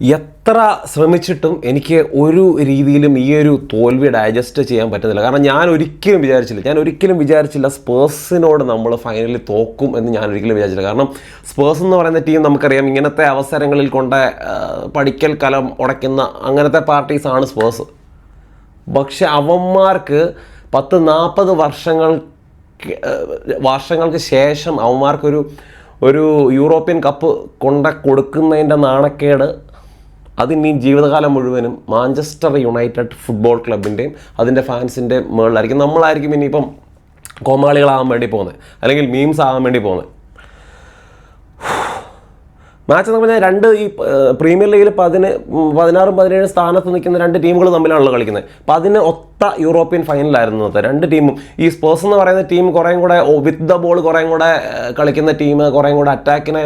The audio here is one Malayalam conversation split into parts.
എത്ര ശ്രമിച്ചിട്ടും എനിക്ക് ഒരു രീതിയിലും ഈ ഒരു തോൽവി ഡൈജസ്റ്റ് ചെയ്യാൻ പറ്റുന്നില്ല. കാരണം ഞാൻ ഒരിക്കലും വിചാരിച്ചില്ല ഞാൻ ഒരിക്കലും വിചാരിച്ചില്ല സ്പേഴ്സിനോട് നമ്മൾ ഫൈനലി തോക്കും എന്ന് ഞാൻ ഒരിക്കലും വിചാരിച്ചില്ല. കാരണം സ്പേഴ്സ് എന്ന് പറയുന്ന ടീം നമുക്കറിയാം ഇങ്ങനത്തെ അവസരങ്ങളിൽ കൊണ്ട് പഠിക്കൽ കലം ഉടയ്ക്കുന്ന അങ്ങനത്തെ പാർട്ടീസാണ് സ്പേഴ്സ്. പക്ഷെ അവന്മാർക്ക് പത്ത് നാൽപ്പത് വർഷങ്ങൾ വർഷങ്ങൾക്ക് ശേഷം അവന്മാർക്കൊരു ഒരു യൂറോപ്യൻ കപ്പ് കൊണ്ട കൊടുക്കുന്നതിന്റെ നാണക്കേട് അതിനി ജീവിതകാലം മുഴുവനും മാഞ്ചസ്റ്റർ യുണൈറ്റഡ് ഫുട്ബോൾ ക്ലബിന്റെയും അതിന്റെ ഫാൻസിന്റെ മുകളിലായിരിക്കും നമ്മളായിരിക്കും ഇനിയിപ്പം കോമാളികളാകാൻ വേണ്ടി പോകുന്നത്. അല്ലെങ്കിൽ മീംസ് ആകാൻ വേണ്ടി പോകുന്നത്. മാച്ച് എന്ന് പറഞ്ഞാൽ രണ്ട് ഈ പ്രീമിയർ ലീഗിൽ പതിന് പതിനാറും പതിനേഴും സ്ഥാനത്ത് നിൽക്കുന്ന രണ്ട് ടീമുകൾ തമ്മിലാണല്ലോ കളിക്കുന്നത്. അപ്പം അതിന് ഒത്ത യൂറോപ്യൻ ഫൈനലായിരുന്നു അത് രണ്ട് ടീമും. ഈ സ്പേഴ്സ് എന്ന് പറയുന്ന ടീം കുറേയും കൂടെ വിത്ത് ദ ബോൾ കുറേയും കൂടെ കളിക്കുന്ന ടീം കുറേയും കൂടെ അറ്റാക്കിനെ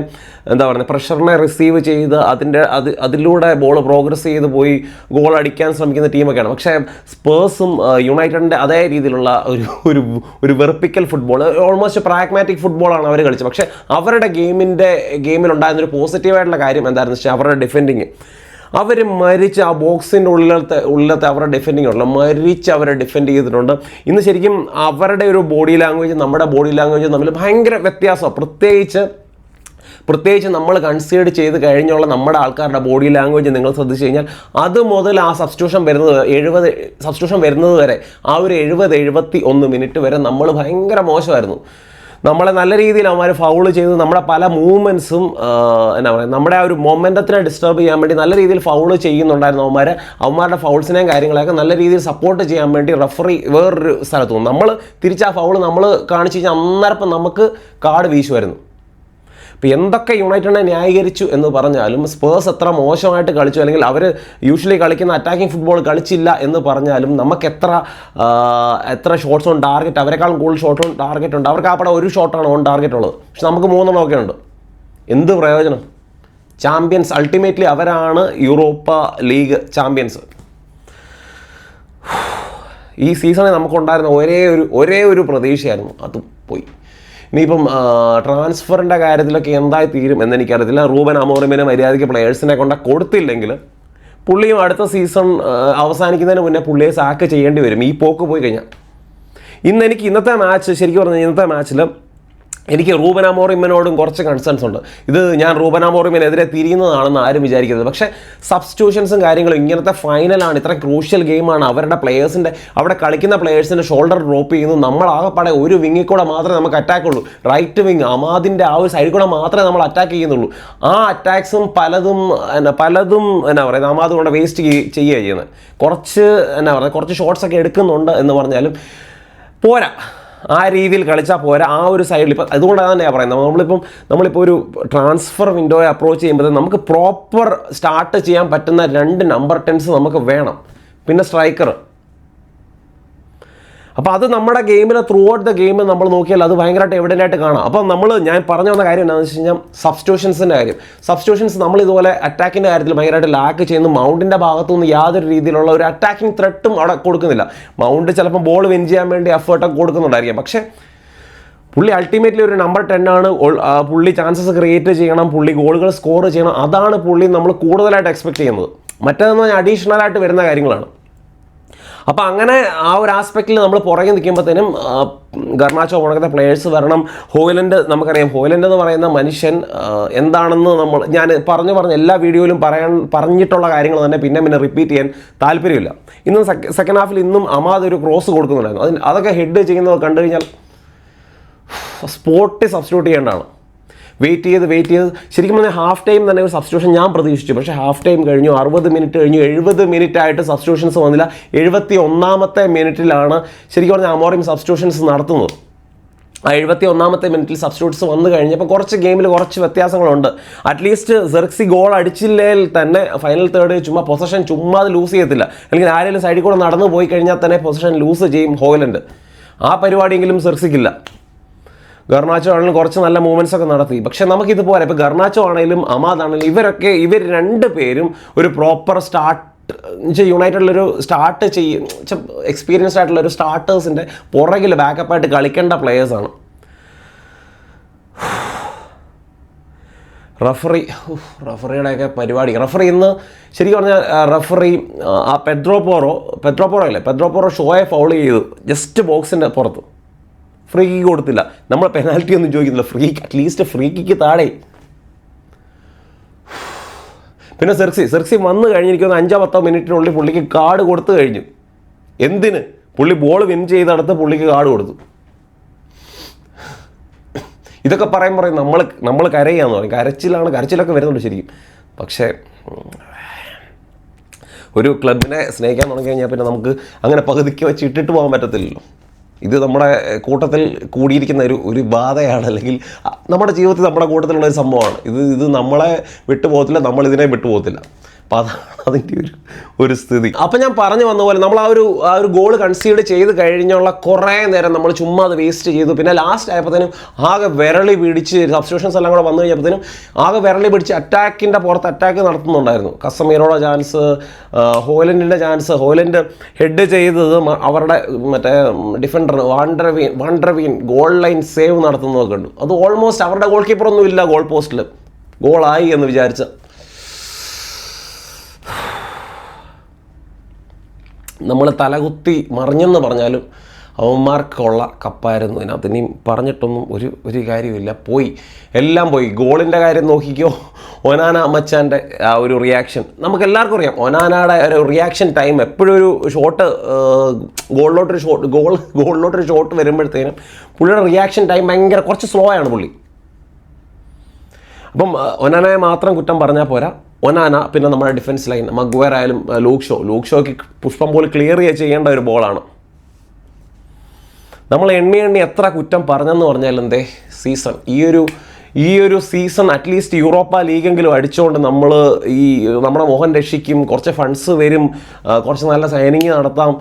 എന്താ പറയുക പ്രഷറിനെ റിസീവ് ചെയ്ത് അതിന്റെ അത് അതിലൂടെ ബോൾ പ്രോഗ്രസ് ചെയ്ത് പോയി ഗോൾ അടിക്കാൻ ശ്രമിക്കുന്ന ടീമൊക്കെയാണ്. പക്ഷേ സ്പേഴ്സും യുണൈറ്റഡിന്റെ അതേ രീതിയിലുള്ള ഒരു ഒരു ഒരു വെറുപ്പിക്കൽ ഫുട്ബോൾ ഓൾമോസ്റ്റ് പ്രാഗ്മാറ്റിക് ഫുട്ബോളാണ് അവർ കളിച്ചത്. പക്ഷേ അവരുടെ ഗെയിമിന്റെ ഗെയിമിലുണ്ടായിരുന്ന ഒരു പോസിറ്റീവായിട്ടുള്ള കാര്യം എന്താണെന്ന് വെച്ചാൽ അവരുടെ ഡിഫെൻഡിങ് അവർ മരിച്ച് ആ ബോക്സിന്റെ ഉള്ളിലത്തെ ഉള്ളിലത്തെ അവരുടെ ഡിഫെൻഡിങ് ഉള്ള മരിച്ച് അവരെ ഡിഫെൻഡ് ചെയ്തിട്ടുണ്ട്. ഇന്ന് ശരിക്കും അവരുടെ ഒരു ബോഡി ലാംഗ്വേജ് നമ്മുടെ ബോഡി ലാംഗ്വേജ് തമ്മിൽ ഭയങ്കര വ്യത്യാസമാണ്. പ്രത്യേകിച്ച് പ്രത്യേകിച്ച് നമ്മൾ കൺസീഡ് ചെയ്ത് കഴിഞ്ഞുള്ള നമ്മുടെ ആൾക്കാരുടെ ബോഡി ലാംഗ്വേജ് നിങ്ങൾ ശ്രദ്ധിച്ചു കഴിഞ്ഞാൽ അത് മുതൽ ആ സബ്സ്റ്റിറ്റ്യൂഷൻ വരുന്നത് എഴുപത് സബ്സ്റ്റിറ്റ്യൂഷൻ വരുന്നത് വരെ ആ ഒരു എഴുപത് എഴുപത്തി ഒന്ന് മിനിറ്റ് വരെ നമ്മൾ ഭയങ്കര മോശമായിരുന്നു. നമ്മളെ നല്ല രീതിയിൽ അവന്മാർ ഫൗൾ ചെയ്ത് നമ്മുടെ പല മൂവ്മെന്റ്സും എന്നാ പറയുക നമ്മുടെ ആ ഒരു മൊമെന്റത്തിനെ ഡിസ്റ്റർബ് ചെയ്യാൻ വേണ്ടി നല്ല രീതിയിൽ ഫൗൾ ചെയ്യുന്നുണ്ടായിരുന്നു അവന്മാർ അവന്മാരുടെ ഫൗൾസിനെയും കാര്യങ്ങളെയൊക്കെ നല്ല രീതിയിൽ സപ്പോർട്ട് ചെയ്യാൻ വേണ്ടി റഫറി വേറൊരു സ്ഥലത്ത് നമ്മൾ തിരിച്ച് ആ ഫൗൾ നമ്മൾ കാണിച്ചു കഴിഞ്ഞാൽ അന്നേരപ്പം നമുക്ക് കാർഡ് വീശുമായിരുന്നു. ഇപ്പോൾ എന്തൊക്കെ യുണൈറ്റഡിനെ ന്യായീകരിച്ചു എന്ന് പറഞ്ഞാലും സ്പേഴ്സ് എത്ര മോശമായിട്ട് കളിച്ചു അല്ലെങ്കിൽ അവർ യൂഷ്വലി കളിക്കുന്ന അറ്റാക്കിംഗ് ഫുട്ബോൾ കളിച്ചില്ല എന്ന് പറഞ്ഞാലും നമുക്ക് എത്ര എത്ര ഷോട്ട്സ് ഓൺ ടാർഗറ്റ് അവരെക്കാളും കൂടുതൽ ഷോട്ട് ഓൺ ടാർഗറ്റ് ഉണ്ട്. അവർക്ക് പടം ഒരു ഷോട്ടാണ് ഓൺ ടാർഗറ്റ് ഉള്ളത്. പക്ഷെ നമുക്ക് മൂന്നെണ്ണം ഒക്കെ ഉണ്ട്. എന്ത് പ്രയോജനം? ചാമ്പ്യൻസ് അൾട്ടിമേറ്റ്ലി അവരാണ് യൂറോപ്പ ലീഗ് ചാമ്പ്യൻസ് ഈ സീസണിൽ നമുക്കുണ്ടായിരുന്ന ഒരേ ഒരു ഒരേ ഒരു പ്രതീക്ഷയായിരുന്നു. അതും പോയി. ഇനിയിപ്പം ട്രാൻസ്ഫറിന്റെ കാര്യത്തിലൊക്കെ എന്തായി തീരും എന്ന് എനിക്കറിയത്തില്ല റൂബൻ അമോറിമിന് മര്യാദയ്ക്ക് പ്ലെയേഴ്സിനെ കൊണ്ട് കൊടുത്തില്ലെങ്കിൽ പുള്ളിയും അടുത്ത സീസൺ അവസാനിക്കുന്നതിന് മുന്നേ പുള്ളിയെ സാക്ക് ചെയ്യേണ്ടി വരും. ഈ പോക്ക് പോയി കഴിഞ്ഞാൽ. ഇന്ന് എനിക്ക് ഇന്നത്തെ മാച്ച് ശരിക്കും പറഞ്ഞാൽ ഇന്നത്തെ മാച്ചിൽ എനിക്ക് റൂബൻ കുറച്ച് കൺസേൺസ് ഉണ്ട്. ഇത് ഞാൻ റൂബൻ അമോറിമിനെതിരെ തിരിയുന്നതാണെന്ന് ആരും വിചാരിക്കരുത്. പക്ഷേ സബ്സ്റ്റിറ്റ്യൂഷൻസും കാര്യങ്ങളും ഇങ്ങനത്തെ ഫൈനലാണ് ഇത്ര ക്രൂഷ്യൽ ഗെയിമാണ് അവരുടെ പ്ലേയേഴ്സിന്റെ അവിടെ കളിക്കുന്ന പ്ലേയേഴ്സിന്റെ ഷോൾഡർ ഡ്രോപ്പ് ചെയ്യുന്നു. നമ്മളാകെപ്പാടെ ഒരു വിങ്ങിൽ കൂടെ മാത്രമേ നമുക്ക് അറ്റാക്ക് ഉള്ളൂ. റൈറ്റ് വിങ് അമാദിന്റെ ആ ഒരു സൈഡിൽ കൂടെ മാത്രമേ നമ്മൾ അറ്റാക്ക് ചെയ്യുന്നുള്ളൂ. ആ അറ്റാക്സും പലതും എന്നാ പലതും എന്നാ പറയുക അമാദ് കൊണ്ട് വേസ്റ്റ് ചെയ്യുക ചെയ്യുന്നത്. കുറച്ച് എന്നാ പറയുക കുറച്ച് ഷോട്ട്സ് ഒക്കെ എടുക്കുന്നുണ്ട് എന്ന് പറഞ്ഞാലും പോരാ. ആ രീതിയിൽ കളിച്ചാൽ പോരാ. ആ ഒരു സൈഡിൽ ഇപ്പം അതുകൊണ്ടാണ് തന്നെയാണ് പറയുന്നത്. നമ്മളിപ്പം നമ്മളിപ്പോൾ ഒരു ട്രാൻസ്ഫർ വിൻഡോയെ അപ്രോച്ച് ചെയ്യുമ്പോൾ നമുക്ക് പ്രോപ്പർ സ്റ്റാർട്ട് ചെയ്യാൻ പറ്റുന്ന രണ്ട് നമ്പർ ടെൻസ് നമുക്ക് വേണം. പിന്നെ സ്ട്രൈക്കർ അപ്പോൾ അത് നമ്മുടെ ഗെയിമിൽ ത്രൂ ഔട്ട് ദ ഗെയിം നമ്മൾ നോക്കിയാൽ അത് ഭയങ്കരമായിട്ട് എവിഡന്റായിട്ട് കാണാം. അപ്പോൾ നമ്മൾ ഞാൻ പറഞ്ഞു വന്ന കാര്യം എന്താണെന്ന് വെച്ച് കഴിഞ്ഞാൽ സബ്സ്റ്റ്യൂഷൻസിന്റെ കാര്യം. സബ്സ്റ്റ്യൂഷൻസ് നമ്മൾ ഇതുപോലെ അറ്റാക്കിന്റെ കാര്യത്തിൽ ഭയങ്കരമായിട്ട് ലാക്ക് ചെയ്യുന്നു. മൗണ്ടിന്റെ ഭാഗത്തുനിന്ന് യാതൊരു രീതിയിലുള്ള ഒരു അറ്റാക്കിംഗ് ത്രെട്ടും അവിടെ കൊടുക്കുന്നില്ല. മൗണ്ട് ചിലപ്പോൾ ബോൾ വിൻ ചെയ്യാൻ വേണ്ടി എഫേർട്ടൊക്കെ കൊടുക്കുന്നുണ്ടായിരിക്കും. പക്ഷേ പുള്ളി അൾട്ടിമേറ്റ്ലി ഒരു നമ്പർ ടെൻ ആണ്. പുള്ളി ചാൻസസ് ക്രിയേറ്റ് ചെയ്യണം. പുള്ളി ഗോളുകൾ സ്കോർ ചെയ്യണം. അതാണ് പുള്ളി നമ്മൾ കൂടുതലായിട്ട് എക്സ്പെക്ട് ചെയ്യുന്നത്. മറ്റേതെന്ന് പറഞ്ഞാൽ അഡീഷണലായിട്ട് വരുന്ന കാര്യങ്ങളാണ്. അപ്പോൾ അങ്ങനെ ആ ഒരു ആസ്പെക്റ്റിൽ നമ്മൾ പുറകെ നിൽക്കുമ്പോഴത്തേനും ഗർണാച്ചോ പുറകത്തെ പ്ലേയേഴ്സ് വരണം. ഹോയിലൻഡ് നമുക്കറിയാം ഹോയിലൻഡ് എന്ന് പറയുന്ന മനുഷ്യൻ എന്താണെന്ന് നമ്മൾ ഞാൻ പറഞ്ഞു പറഞ്ഞ എല്ലാ വീഡിയോയിലും പറയാൻ പറഞ്ഞിട്ടുള്ള കാര്യങ്ങൾ തന്നെ പിന്നെ പിന്നെ റിപ്പീറ്റ് ചെയ്യാൻ താല്പര്യമില്ല. ഇന്ന് സെക്കൻഡ് ഹാഫിൽ ഇന്നും അമാദ് ഒരു ക്രോസ് കൊടുക്കുന്നുണ്ടായിരുന്നു. അതിന് അതൊക്കെ ഹെഡ് ചെയ്യുന്നത് കണ്ടു കഴിഞ്ഞാൽ സ്പോട്ട് സബ്സ്റ്റിറ്റ്യൂട്ട് ചെയ്യേണ്ടതാണ്. വെയിറ്റ് ചെയ്ത് വെയിറ്റ് ചെയ്ത്. ശരിക്കും പറഞ്ഞാൽ ഹാഫ് ടൈം തന്നെ ഒരു സബ്സ്റ്റിറ്റ്യൂഷൻ ഞാൻ പ്രതീക്ഷിച്ചു. പക്ഷേ ഹാഫ് ടൈം കഴിഞ്ഞു അറുപത് മിനിറ്റ് കഴിഞ്ഞു എഴുപത് മിനിറ്റ് ആയിട്ട് സബ്സ്റ്റിറ്റ്യൂഷൻസ് വന്നില്ല. എഴുപത്തി ഒന്നാമത്തെ മിനിറ്റിലാണ് ശരിക്കും പറഞ്ഞാൽ അമോറിയം സബ്സ്റ്റിറ്റ്യൂഷൻസ് നടത്തുന്നത്. ആ എഴുപത്തി ഒന്നാമത്തെ മിനിറ്റിൽ സബ്സ്റ്റിറ്റ്യൂട്ട്സ് വന്നു കഴിഞ്ഞപ്പോൾ കുറച്ച് ഗെയിമിൽ കുറച്ച് വ്യത്യാസങ്ങളുണ്ട്. അറ്റ്ലീസ്റ്റ് സെർക്സി ഗോൾ അടിച്ചില്ലെങ്കിൽ തന്നെ ഫൈനൽ തേർഡ് ചുമ്മാ പൊസഷൻ ചുമ്മാ അത് ലൂസ് ചെയ്യത്തില്ല. അല്ലെങ്കിൽ ആരെങ്കിലും സൈഡിൽ കൂടെ നടന്നു പോയി കഴിഞ്ഞാൽ തന്നെ പൊസഷൻ ലൂസ് ചെയ്യും ഹോയിലൻഡ്. ആ പരിപാടിയെങ്കിലും സെർസിക്കില്ല ഗർണാച്ചോ ആണെങ്കിലും കുറച്ച് നല്ല മൂവ്മെന്റ്സ് ഒക്കെ നടത്തി. പക്ഷെ നമുക്കിത് പോരാ ഇപ്പോൾ ഗർണാച്ചോ ആണെങ്കിലും അമാദ് ആണെങ്കിലും ഇവരൊക്കെ ഇവർ രണ്ട് പേരും ഒരു പ്രോപ്പർ സ്റ്റാർട്ട് യുണൈറ്റഡിലൊരു സ്റ്റാർട്ട് ചെയ്യും എക്സ്പീരിയൻസ്ഡ് ആയിട്ടുള്ള ഒരു സ്റ്റാർട്ടേഴ്സിന്റെ പുറകിൽ ബാക്കപ്പായിട്ട് കളിക്കേണ്ട പ്ലെയേഴ്സാണ് റഫറി റഫറിയുടെയൊക്കെ പരിപാടി. റഫറി ഇന്ന് ശരിക്കും പറഞ്ഞാൽ റഫറി ആ, Pedro Pedro Porro Pedro Porro അല്ലേ? പെട്രോ പോറോ ഷോയെ ഫൗൾ ചെയ്തു. ജസ്റ്റ് ബോക്സിന്റെ പുറത്ത്. ഫ്രീ കിക്ക് കൊടുത്തില്ല. നമ്മൾ പെനാൽറ്റി ഒന്നും ചോദിക്കുന്നില്ല. ഫ്രീ അറ്റ്ലീസ്റ്റ് ഫ്രീ കിക്ക് താഴെ. പിന്നെ സെർക്സി സെർക്സി വന്നു കഴിഞ്ഞിരിക്കുന്ന അഞ്ചോ പത്തോ മിനിറ്റിനുള്ളിൽ പുള്ളിക്ക് കാർഡ് കൊടുത്തു കഴിഞ്ഞു. എന്തിന്? പുള്ളി ബോൾ വിൻ ചെയ്തടുത്ത് പുള്ളിക്ക് കാർഡ് കൊടുത്തു. ഇതൊക്കെ പറയും പറയും നമ്മൾ നമ്മൾ കരയാന്ന് പറയും. കരച്ചിലാണ് കരച്ചിലൊക്കെ വരുന്നുണ്ട് ശരിക്കും. പക്ഷേ ഒരു ക്ലബിനെ സ്നേഹിക്കാൻ തുടങ്ങി കഴിഞ്ഞാൽ പിന്നെ നമുക്ക് അങ്ങനെ പകുതിക്ക് വെച്ച് ഇട്ടിട്ട് പോകാൻ പറ്റത്തില്ലല്ലോ. ഇത് നമ്മുടെ കൂട്ടത്തിൽ കൂടിയിരിക്കുന്ന ഒരു ഒരു ബാധയാണ്. അല്ലെങ്കിൽ നമ്മുടെ ജീവിതത്തിൽ നമ്മുടെ കൂട്ടത്തിലുള്ള ഒരു സംഭവമാണ്. ഇത് ഇത് നമ്മളെ വിട്ടുപോകത്തില്ല നമ്മളിതിനെ വിട്ടുപോകത്തില്ല. അപ്പോൾ അതാണ് അതിന്റെ ഒരു ഒരു സ്ഥിതി. അപ്പം ഞാൻ പറഞ്ഞു വന്ന പോലെ നമ്മൾ ആ ഒരു ആ ഒരു ഗോൾ കൺസീഡ് ചെയ്ത് കഴിഞ്ഞുള്ള കുറേ നേരം നമ്മൾ ചുമ്മാ അത് വേസ്റ്റ് ചെയ്തു. പിന്നെ ലാസ്റ്റ് ആയപ്പോഴത്തേനും ആകെ വിരളി പിടിച്ച് സബ്സ്റ്റിറ്റ്യൂഷൻസ് എല്ലാം കൂടെ വന്നു കഴിഞ്ഞപ്പോഴത്തേനും ആകെ വിരളി പിടിച്ച് അറ്റാക്കിന്റെ പുറത്ത് അറ്റാക്ക് നടത്തുന്നുണ്ടായിരുന്നു. കസമീറോടെ ചാൻസ് ഹോലൻഡിന്റെ ചാൻസ് ഹോലൻഡ് ഹെഡ് ചെയ്തത് അവരുടെ മറ്റേ defender van de Ven van de Ven goal line save നടത്തുന്നതൊക്കെ ഉണ്ട് അത് ഓൾമോസ്റ്റ് അവരുടെ ഗോൾ കീപ്പറൊന്നും ഇല്ല ഗോൾ പോസ്റ്റിൽ ഗോളായി എന്ന് വിചാരിച്ച. നമ്മൾ തലകുത്തി മറിഞ്ഞെന്ന് പറഞ്ഞാലും അവന്മാർക്കുള്ള കപ്പായിരുന്നു ഇതിനകത്ത്. ഇനി പറഞ്ഞിട്ടൊന്നും ഒരു ഒരു കാര്യമില്ല പോയി. എല്ലാം പോയി. ഗോളിന്റെ കാര്യം നോക്കിക്കോ. ഒനാന മച്ചാന്റെ ആ ഒരു റിയാക്ഷൻ നമുക്ക് എല്ലാവർക്കും അറിയാം. ഒനാനയുടെ ഒരു റിയാക്ഷൻ ടൈം എപ്പോഴും ഒരു ഷോട്ട് ഗോളിലോട്ടൊരു ഷോട്ട് ഗോൾ ഗോളിലോട്ടൊരു ഷോട്ട് വരുമ്പോഴത്തേനും പുള്ളിയുടെ റിയാക്ഷൻ ടൈം ഭയങ്കര കുറച്ച് സ്ലോ ആണ് പുള്ളി. അപ്പം ഒനാനയെ മാത്രം കുറ്റം പറഞ്ഞാൽ പോരാ. ഒനാന പിന്നെ നമ്മുടെ ഡിഫൻസ് ലൈൻ മഗ്വയർ ആയാലും ലൂക്ക് ഷോ ലൂക്ക് ഷോയ്ക്ക് പുഷ്പം പോലെ ക്ലിയർ ചെയ്യേണ്ട ഒരു ബോളാണ് നമ്മൾ എണ്ണി എണ്ണി എത്ര കുറ്റം പറഞ്ഞെന്ന് പറഞ്ഞാൽ എന്തേ സീസൺ ഈ ഒരു ഈ ഒരു സീസൺ അറ്റ്ലീസ്റ്റ് യൂറോപ്പ ലീഗെങ്കിലും അടിച്ചുകൊണ്ട് നമ്മൾ ഈ നമ്മുടെ മോഹൻ രക്ഷിക്കും കുറച്ച് ഫണ്ട്സ് വരും കുറച്ച് നല്ല സൈനിങ് നടത്താം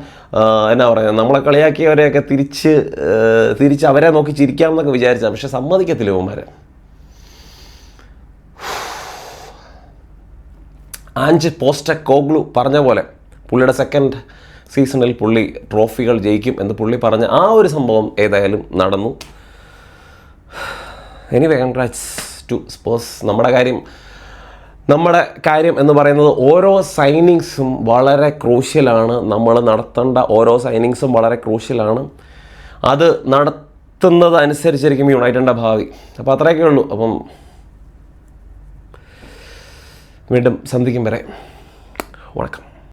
എന്നാ പറയുക നമ്മളെ കളിയാക്കിയവരെയൊക്കെ തിരിച്ച് തിരിച്ച് അവരെ നോക്കി ചിരിക്കാം എന്നൊക്കെ വിചാരിച്ചാൽ പക്ഷെ സമ്മതിക്കത്തില്ല ഇവന്മാരെ. ആഞ്ച് പോസ്റ്റ കോഗ്ലു പറഞ്ഞ പോലെ പുള്ളിയുടെ സെക്കൻഡ് സീസണിൽ പുള്ളി ട്രോഫികൾ ജയിക്കും എന്ന് പുള്ളി പറഞ്ഞ ആ ഒരു സംഭവം ഏതായാലും നടന്നു. എനിവേ കൺഗ്രാറ്റ്സ് ടു സ്പോസ് നമ്മുടെ കാര്യം നമ്മുടെ കാര്യം എന്ന് പറയുന്നത് ഓരോ സൈനിങ്സും വളരെ ക്രൂഷ്യലാണ് നമ്മൾ നടത്തേണ്ട ഓരോ സൈനിങ്സും വളരെ ക്രൂഷ്യലാണ് അത് നടത്തുന്നത് അനുസരിച്ചിരിക്കും യുണൈറ്റഡിന്റെ ഭാവി. അപ്പോൾ അത്രയൊക്കെ ഉള്ളൂ. അപ്പം വീണ്ടും സന്ധിക്കും വരെ. വണക്കം.